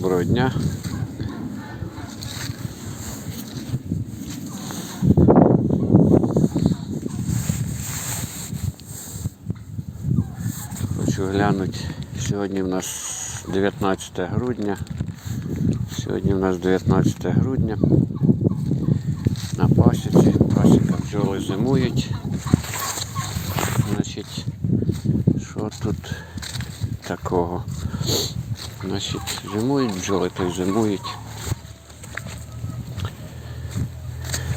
доброго дня. Хочу глянути. Сьогодні в нас 19 грудня. Сьогодні в нас 19 грудня. На пасіці. Пасіка бджоли зимують. Значить, що тут такого? Значить, зимують бджоли, то й зимують.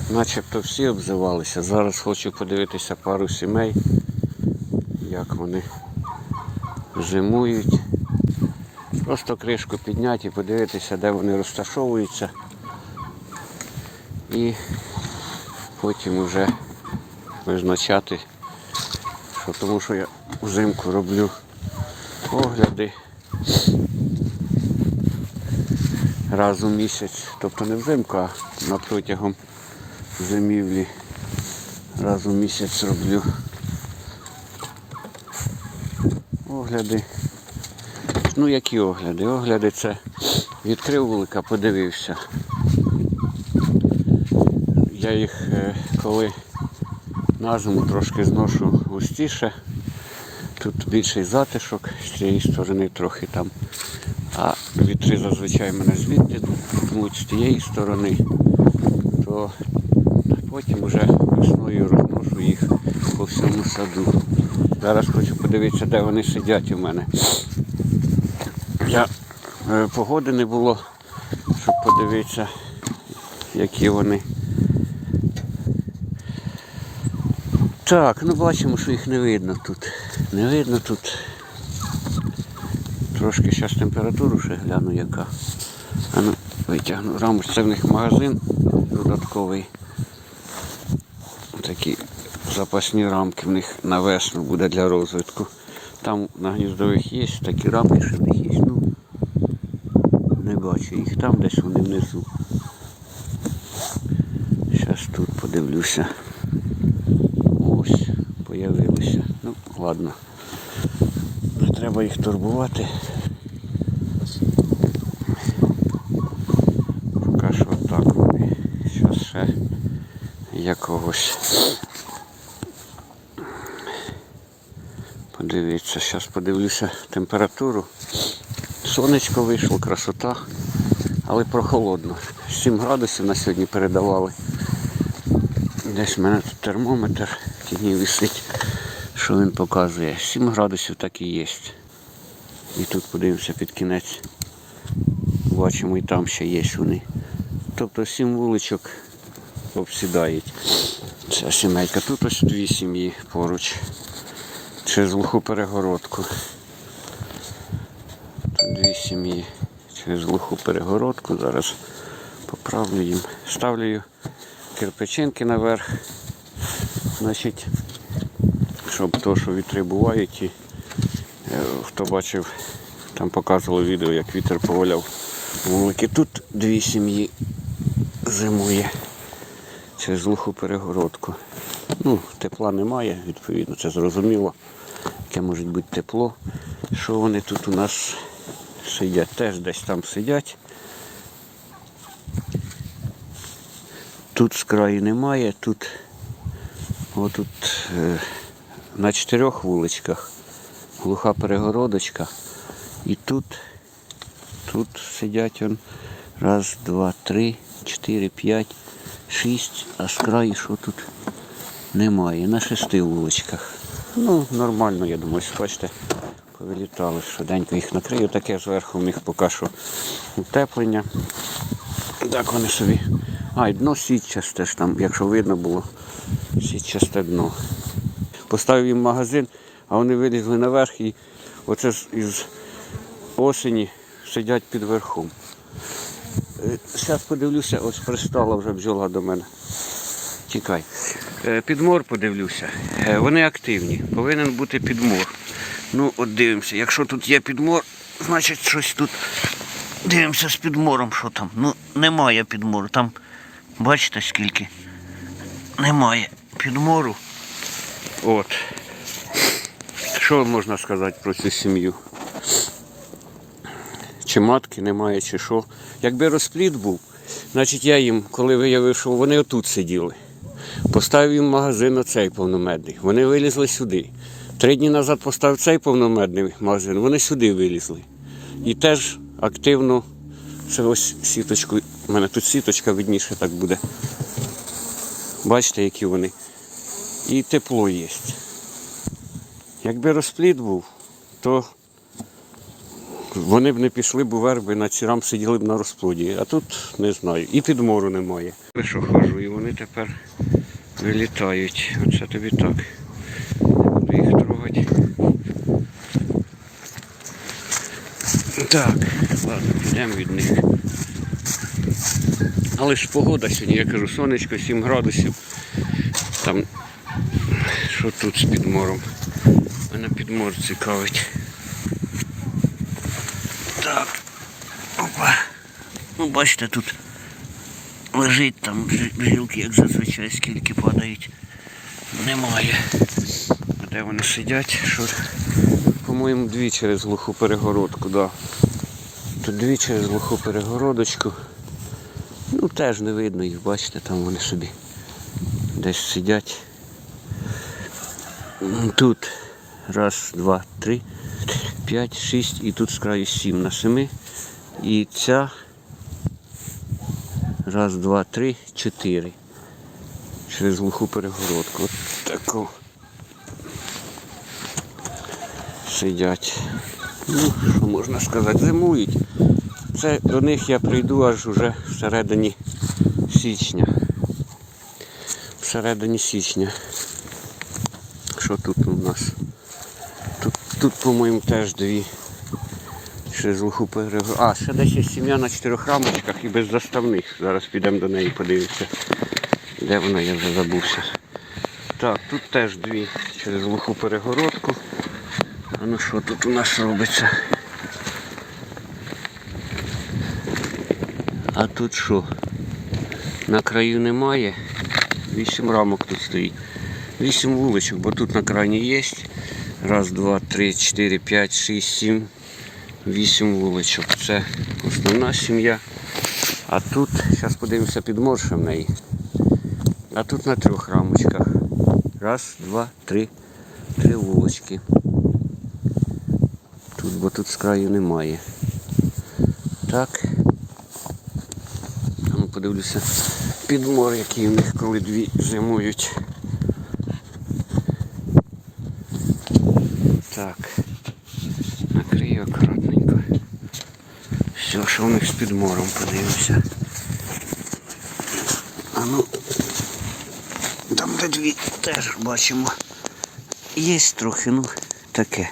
Начебто всі обзивалися. Зараз хочу подивитися пару сімей, як вони зимують. Просто кришку підняти і подивитися, де вони розташовуються. І потім вже визначати, що тому що я взимку роблю огляди раз у місяць, тобто не взимку, а на протягом зимівлі раз у місяць роблю огляди. Ну які огляди? Огляди це відкрив вулика, подивився. Я їх е, коли на зиму трошки зношу густіше. Тут більший затишок, з цієї сторони трохи там. А вітри зазвичай мене звідти дмуть з тієї сторони, то потім вже весною розношу їх по всьому саду. Зараз хочу подивитися, де вони сидять у мене. Я, е, погоди не було, щоб подивитися, які вони. Так, ну бачимо, що їх не видно тут. Не видно тут. Трошки зараз температуру ще гляну яка. А ну, витягну раму. Це в них магазин додатковий. Такі запасні рамки в них на весну буде для розвитку. Там на гніздових є такі рамки, що в них є. Ну, не бачу їх. Там десь вони внизу. Зараз тут подивлюся. Ось, появилися. Ну, ладно. Треба їх турбувати. Поки що так. Зараз ще якогось. Подивіться, зараз подивлюся температуру. Сонечко вийшло, красота, але прохолодно. 7 градусів на сьогодні передавали. Десь в мене тут термометр тіні висить, що він показує. 7 градусів так і є. І тут подивимося під кінець. Бачимо і там ще є вони. Тобто 7 вуличок обсідають. Ця сімейка. Тут ось дві сім'ї поруч. Через глуху перегородку. Тут дві сім'ї через глуху перегородку. Зараз поправлю їм. Ставлю кирпичинки наверх. Значить, щоб то, що вітри бувають, і е, хто бачив, там показували відео, як вітер поваляв вулики. Тут дві сім'ї зимує через глуху перегородку. Ну, тепла немає, відповідно, це зрозуміло. Яке може бути тепло. Що вони тут у нас сидять? Теж десь там сидять. Тут з краю немає, тут отут е, на чотирьох вуличках глуха перегородочка. І тут, тут сидять он раз, два, три, чотири, п'ять, шість, а з краю що тут немає. На шести вуличках. Ну, нормально, я думаю, бачите, повилітали швиденько їх накрию. Таке зверху в них поки що утеплення. Так вони собі. А, і дно сітчасте ж там, якщо видно було, сітчасте дно. Поставив їм магазин, а вони вилізли наверх і оце з- із осені сидять під верхом. Зараз подивлюся, ось пристала вже бджола до мене. Тікай. Е, Підмор подивлюся. Е, Вони активні. Повинен бути підмор. Ну, от дивимося. Якщо тут є підмор, значить щось тут. Дивимося з підмором, що там. Ну, немає підмору. Там, бачите скільки? Немає підмору. От. Що можна сказати про цю сім'ю? чи матки немає, чи що. Якби розплід був, значить я їм, коли виявив, що вони отут сиділи, поставив їм магазин оцей повномедний. Вони вилізли сюди. Три дні назад поставив цей повномедний магазин, вони сюди вилізли. І теж активно, це ось сіточку, у мене тут сіточка видніше так буде. Бачите, які вони. І тепло є. Якби розплід був, то вони б не пішли б у верби, на цірам сиділи б на розплоді. А тут не знаю. І підмору немає. Що хожу, і вони тепер вилітають. Оце тобі так. Буду їх трогати. Так, ладно, підемо від них. Але ж погода сьогодні, я кажу, сонечко 7 градусів. Там що тут з підмором? Мене підмор цікавить. Так. Опа. Ну, бачите, тут лежить там жи- жилки, як зазвичай, скільки падають. Немає. Де вони сидять? Що? По-моєму, дві через глуху перегородку, да. Тут дві через глуху перегородочку. Ну теж не видно їх, бачите, там вони собі десь сидять. Тут раз, два, три, п'ять, шість і тут з краю сім на семи. І ця раз, два, три, чотири. Через глуху перегородку. От таку. Сидять. Ну, що можна сказати, зимують. Це до них я прийду аж уже всередині січня. Всередині січня. Що тут у нас? Тут, тут по-моєму, теж дві. Через глуху перегородку. А, ще десь є сім'я на чотирьох рамочках і без заставних. Зараз підемо до неї подивимося. Де вона, я вже забувся. Так, тут теж дві через глуху перегородку. А ну що тут у нас робиться? А тут що? На краю немає. Вісім рамок тут стоїть. Вісім вуличок, бо тут на крайні є. Раз, два, три, чотири, п'ять, шість, сім. Вісім вуличок. Це основна сім'я. А тут, зараз подивимося під морша в неї. А тут на трьох рамочках. Раз, два, три. Три вулочки. Тут, бо тут з краю немає. Так. А ну подивлюся підмор, який в них коли дві зимують. Так. Накрию акуратненько. Все, що в них з підмором, подивимося. А ну там де дві теж бачимо. Є трохи, ну таке.